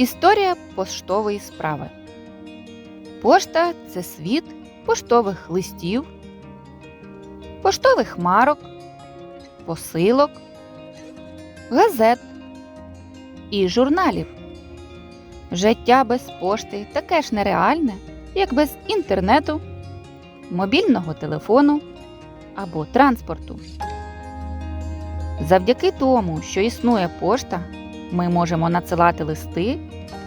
Історія поштової справи. Пошта це світ поштових листів, поштових марок, посилок, газет і журналів. Життя без пошти таке ж нереальне, як без інтернету, мобільного телефону або транспорту. Завдяки тому, що існує пошта, ми можемо надсилати листи,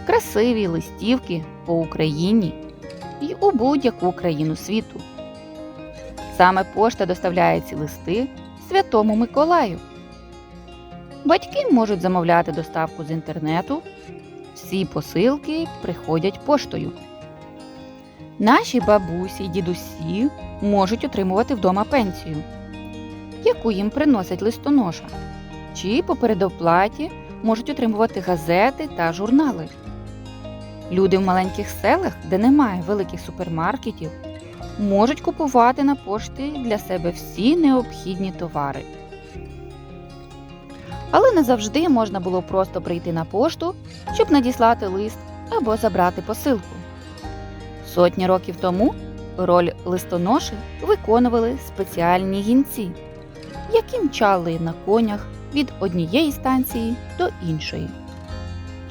красиві листівки по Україні і у будь-яку країну світу. Саме пошта доставляє ці листи Святому Миколаю. Батьки можуть замовляти доставку з інтернету. Всі посилки приходять поштою. Наші бабусі й дідусі можуть отримувати вдома пенсію, яку їм приносять листоноша, чи по передоплаті можуть отримувати газети та журнали. Люди в маленьких селах, де немає великих супермаркетів, можуть купувати на пошті для себе всі необхідні товари. Але не завжди можна було просто прийти на пошту, щоб надіслати лист або забрати посилку. Сотні років тому роль листоноші виконували спеціальні гінці, які мчали на конях від однієї станції до іншої,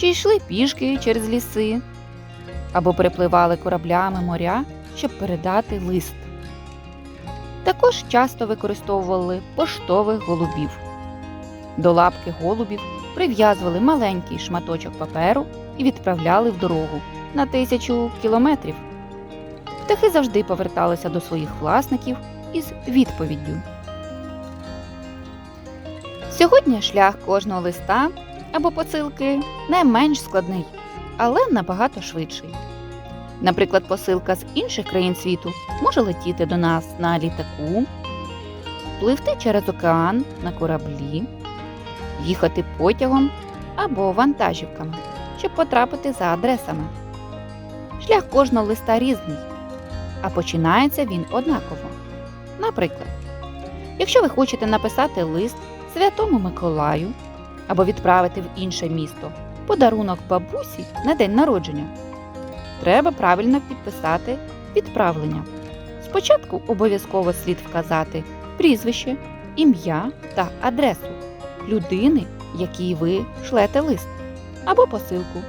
чи йшли пішки через ліси, або перепливали кораблями моря, щоб передати лист. Також часто використовували поштових голубів. До лапки голубів прив'язували маленький шматочок паперу і відправляли в дорогу на тисячу кілометрів. Птахи завжди поверталися до своїх власників із відповіддю. Сьогодні шлях кожного листа або посилки не менш складний, але набагато швидший. Наприклад, посилка з інших країн світу може летіти до нас на літаку, пливти через океан на кораблі, їхати потягом або вантажівками, щоб потрапити за адресами. Шлях кожного листа різний, а починається він однаково. Наприклад, якщо ви хочете написати лист Святому Миколаю або відправити в інше місто подарунок бабусі на день народження, треба правильно підписати відправлення. Спочатку обов'язково слід вказати прізвище, ім'я та адресу людини, якій ви шлете лист, або посилку.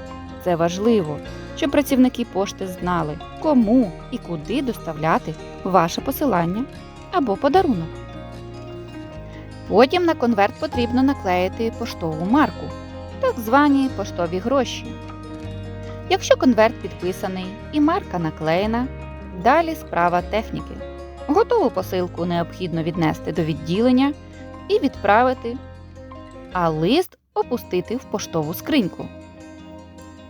Це важливо, щоб працівники пошти знали, кому і куди доставляти ваше посилання або подарунок. Потім на конверт потрібно наклеїти поштову марку, так звані поштові гроші. Якщо конверт підписаний і марка наклеєна, далі справа техніки. Готову посилку необхідно віднести до відділення і відправити, а лист опустити в поштову скриньку.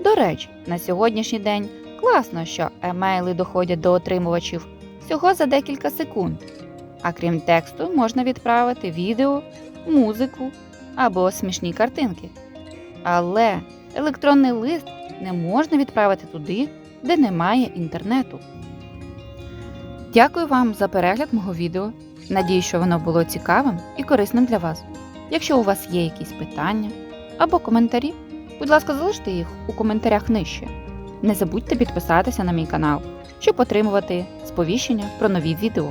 До речі, на сьогоднішній день класно, що емейли доходять до отримувачів всього за декілька секунд. А крім тексту, можна відправити відео, музику або смішні картинки. Але електронний лист не можна відправити туди, де немає інтернету. Дякую вам за перегляд мого відео. Надію, що воно було цікавим і корисним для вас. Якщо у вас є якісь питання або коментарі, будь ласка, залиште їх у коментарях нижче. Не забудьте підписатися на мій канал, щоб отримувати сповіщення про нові відео.